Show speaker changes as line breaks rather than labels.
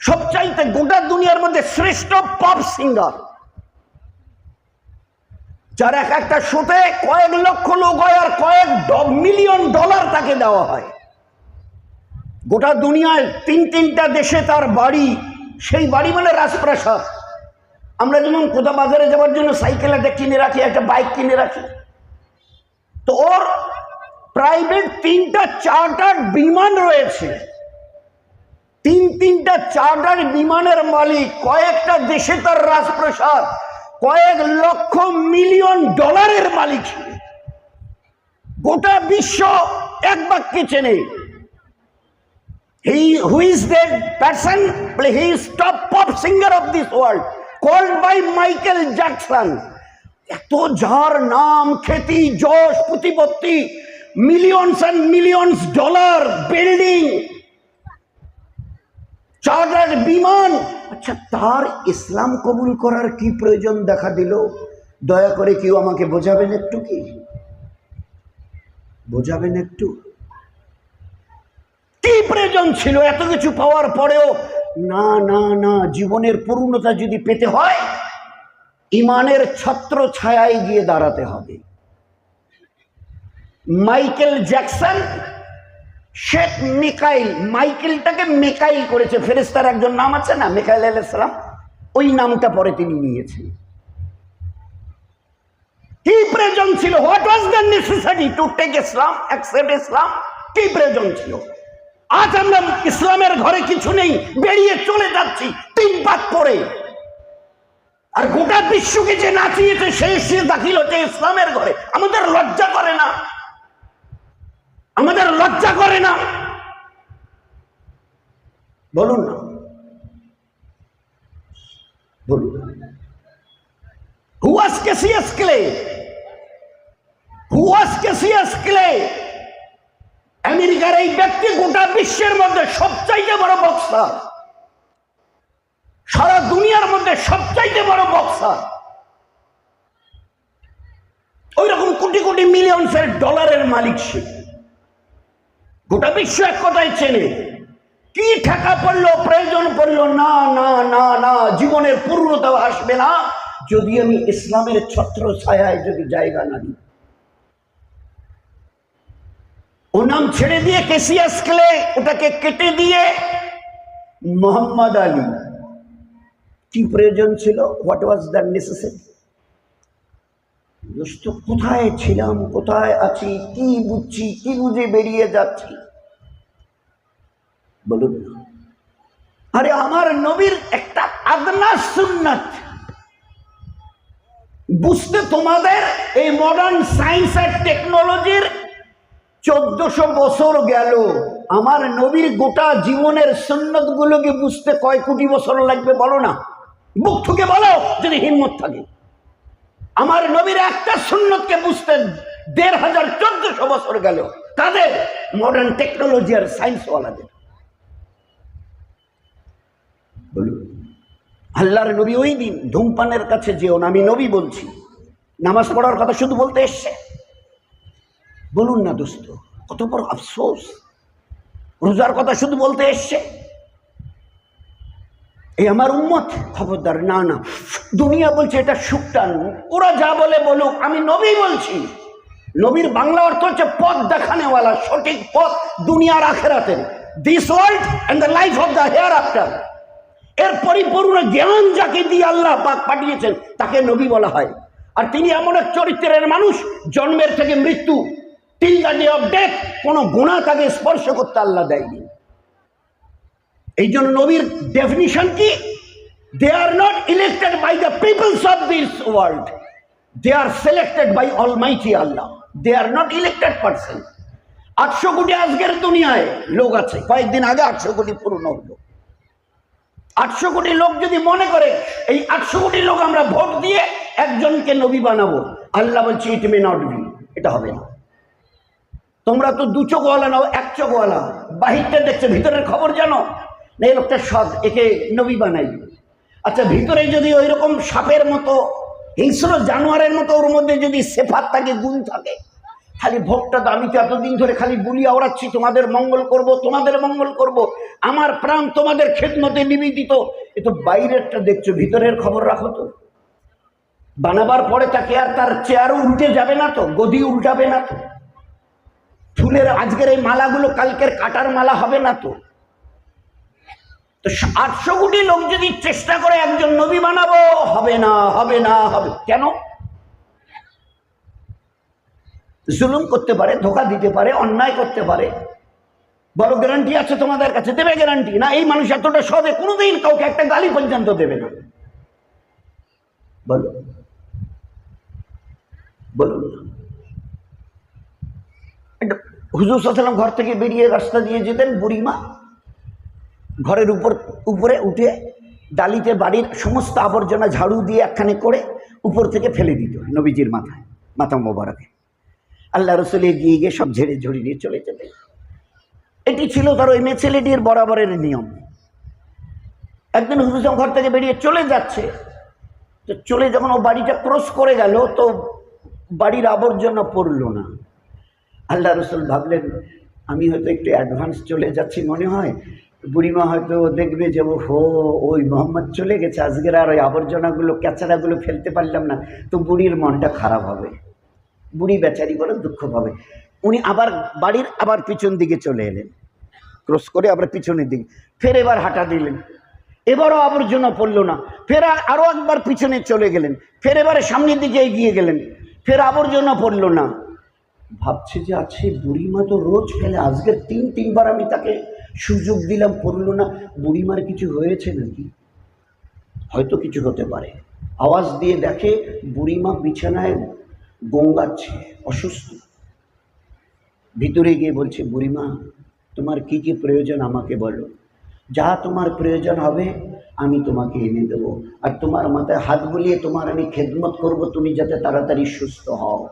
সবচাইতে গোটা দুনিয়ার মধ্যে শ্রেষ্ঠ পপ সিঙ্গার যার এক একটা শোতে কয়েক লক্ষ লোক হয় আর কয়েক মিলিয়ন ডলার তাকে দেওয়া হয়। গোটা দুনিয়ায় তিন তিনটা দেশে তার বাড়ি, সেই বাড়ি মানে রাজপ্রাসাদ। আমরা যেমন কোথা বাজারে যাওয়ার জন্য সাইকেল একটা কিনে রাখি, একটা বাইক কিনে রাখি। তো ওর প্রাইভেট তিনটা চার্টার বিমান রয়েছে। তিন তিনটা চার্টার বিমানের মালিক কয়েকটা দেশে তার রাজপ্রাসাদ কয়েক লক্ষ মিলিয়ন ডলারের মালিক গোটা বিশ্ব এক বাক্যে চেনে He who is the person, he is top pop singer of this world, called by Michael Jackson. এত যার নাম খ্যাতি যশ প্রতিপত্তি millions and millions dollar building charter বিমান। আচ্ছা তার ইসলাম কবুল করার কি প্রয়োজন দেখা দিল? দয়া করে কেউ আমাকে বোঝাবেন একটু কি? বোঝাবেন একটু? কি প্রয়োজন ছিল? এত কিছু পাওয়ার পরেও না না না জীবনের পূর্ণতা যদি পেতে হয় ইমানের ছত্র ছায়ায় গিয়ে দাঁড়াতে হবে। মাইকেল জ্যাকসন শেখ মিকাইল, মাইকেলটাকে মেকাইল করেছে। ফেরেস্তার একজন নাম আছে না, মেকাইল আলাইসালাম ওই নামটা পরে তিনি নিয়েছেন। কি প্রয়োজন ছিল? What was the necessary to take Islam accept Islam কি প্রয়োজন ছিল? আজ আমরা ইসলামের ঘরে কিছু নেই, বেরিয়ে চলে যাচ্ছি, তিন পাক পরে। আর গোটা বিশ্বকে যে নাচিয়েছে, সে সে দাখিল হচ্ছে ইসলামের ঘরে। আমাদের লজ্জা করে না। আমাদের লজ্জা করে না। বলুন না। বলুন। Who was Cassius Clay Clay আমেরিকার এই ব্যক্তি গোটা বিশ্বের মধ্যে সবচাইতে বড় বক্সার সারা দুনিয়ার মধ্যে সবচাইতে বড় বক্সার ওই রকম কোটি কোটি মিলিয়নসের ডলারের মালিক সে। গোটা বিশ্ব এক কথায় চেনে। কি ঠেকা পড়ল, প্রয়োজন পড়ল, না না না না, জীবনের পূর্ণতা আসবে না। যদি আমি ইসলামের ছত্র ছায়ায় যদি জায়গা না দিই। ও নাম ছেড়ে দিয়ে কেসিয়াস ক্লে, ওটাকে কেটে দিয়ে মোহাম্মদ আলী। কি প্রয়োজন ছিল? হোয়াট ওয়াজ দ্য নেসেসারি দোস্ত কোথায় ছিলাম, কোথায় আছি, কি বুঝছি, কি বুঝে বেরিয়ে যাচ্ছি? বলুন আরে আমার নবীর একটা আদনা সুন্নাত। বুঝতে তোমাদের এই মডার্ন সায়েন্স আর টেকনোলজির চোদ্দশো বছর গেল। আমার নবীর গোটা জীবনের সন্ন্যত গুলোকে বুঝতে কয় কোটি বছর লাগবে বলো না? বুক ঠুকে বলো, যদি হিম্মত থাকে। আমার নবীর একটা সুন্নতকে বুঝতে দেড় হাজার চোদ্দশো বছর গেল। তাদের মডার্ন টেকনোলজি আর সায়েন্সওয়ালাদের বলুন, আল্লাহর নবী ওই দিন ধূমপানের কাছে যেও না, আমি নবী বলছি। নামাজ পড়ার কথা শুধু বলতে এসছে। বলুন না দোস্ত, কত বড় আফসোস। রোজার কথা শুধু বলতে এসছে। এই আমার উম্মত, খবরদার, না না। দুনিয়া বলছে এটা সুকটান। ওরা যা বলে বলুক, আমি নবী বলছি। নবীর বাংলা অর্থ হচ্ছে পথ দেখানেওয়ালা, সঠিক পথ দুনিয়ার আখেরাতের। This world and the life of the hereafter এর পরিপূর্ণ জ্ঞান যাকে দিয়ে আল্লাহ পাক পাঠিয়েছেন, তাকে নবী বলা হয়। আর তিনি এমন এক চরিত্রের মানুষ, জন্মের থেকে মৃত্যু till the day of death কোনো গুণা তাকে স্পর্শ করতে আল্লাহ দেয়নি। এই জন্য নবীর ডেফিনিশন কি? They are not elected by the peoples of this world they are selected by almighty Allah they are not elected person আটশো কোটি আজকের দুনিয়ায় লোক আছে। কয়েকদিন আগে আটশো কোটি পূর্ণ হলো। আটশো কোটি লোক যদি মনে করে, এই আটশো কোটি লোক আমরা ভোট দিয়ে একজনকে নবী বানাবো, আল্লাহ বলছে ইট মে নট বি এটা হবে না। তোমরা তো দু চোখওয়ালা নাও, এক চোখওয়ালা। বাহিরটা দেখছ, ভিতরের খবর জানো? না, এই লোকটা সৎ, একে নবী বানাই আচ্ছা ভিতরে যদি ওই রকম সাপের মতো হিংস্র জানোয়ারের মতো, ওর মধ্যে যদি সেফাত থাকে, গুণ থাকে, খালি ভোগটা তো আমি তো এতদিন ধরে খালি বুলি আওড়াচ্ছি তোমাদের মঙ্গল করব, তোমাদের মঙ্গল করব, আমার প্রাণ তোমাদের খেদমতে নিবেদিত, এ তো বাইরেরটা দেখছ, ভিতরের খবর রাখো তো। বানাবার পরে তাকে আর তার চেয়ারও উল্টে যাবে না তো, গদি উল্টাবে না তো। ফুলের আজকের এই মালাগুলো কালকের কাটার মালা হবে না তো। তো আটশো কোটি লোক যদি চেষ্টা করে একজন নবী বানাবো, হবে না হবে না, হবে। কেন? জুলুম করতে পারে, ধোকা দিতে পারে, অন্যায় করতে পারে। বড় গ্যারান্টি আছে তোমাদের কাছে, দেবে গ্যারান্টি না, এই মানুষ এতটা সদে, কোনোদিন কাউকে একটা গালি পর্যন্ত দেবে না। বলো বলুন হুজুর সাল্লাম ঘর থেকে বেরিয়ে রাস্তা দিয়ে যেতেন বুড়িমা। ঘরের উপর, উপরে উঠে ডালিতে বাড়ির সমস্ত আবর্জনা ঝাড়ু দিয়ে একখানে করে উপর থেকে ফেলে দিত নবীজির মাথায় মাথা মোবারকে। আল্লাহ রসুল এগিয়ে গিয়ে সব ঝেড়ে ঝুড়ি নিয়ে চলে যেতে এটি ছিল তার ওই মেয়ে ছেলেটির বরাবরের নিয়ম। একদিন হুজুর ঘর থেকে বেরিয়ে চলে যাচ্ছে, তো চলে যখন ও বাড়িটা ক্রস করে গেল, তো বাড়ির আবর্জনা পড়ল না। আল্লাহ রসুল ভাবলেন, আমি হয়তো একটু অ্যাডভান্স চলে যাচ্ছি মনে হয় বুড়িমা হয়তো দেখবে যে ও হো ওই মোহাম্মদ চলে গেছে, আজকের আর ওই আবর্জনাগুলো, ক্যাচারাগুলো ফেলতে পারলাম না। তো বুড়ির মনটা খারাপ হবে। বুড়ি বেচারি বলে দুঃখ পাবে। উনি আবার বাড়ির আবার পিছন দিকে চলে এলেন। ক্রস করে আবার পিছনের দিকে। ফের এবার হাঁটা দিলেন। এবারও আবর্জনা পড়ল না। ফের আরও একবার পিছনে চলে গেলেন। ফের এবারে সামনের দিকে এগিয়ে গেলেন। ফের আবর্জনা পড়ল না। ভাবছে যে আছে বুড়িমা তো রোজ ফেলে। আজকের তিন, তিনবার আমি তাকে সুযোগ দিলাম, পড়ল না। বুড়িমার কিছু হয়েছে নাকি? হয়তো কিছু হতে পারে। আওয়াজ দিয়ে দেখে বুড়িমা বিছানায় গঙ্গাচ্ছে, অসুস্থ। ভিতরে গিয়ে বলছে, বুড়িমা, তোমার কি কি প্রয়োজন আমাকে বলো। যা তোমার প্রয়োজন হবে, আমি তোমাকে এনে দেবো। আর তোমার মাথায় হাত বুলিয়ে তোমার আমি খেদমত করব, তুমি যাতে তাড়াতাড়ি সুস্থ হও।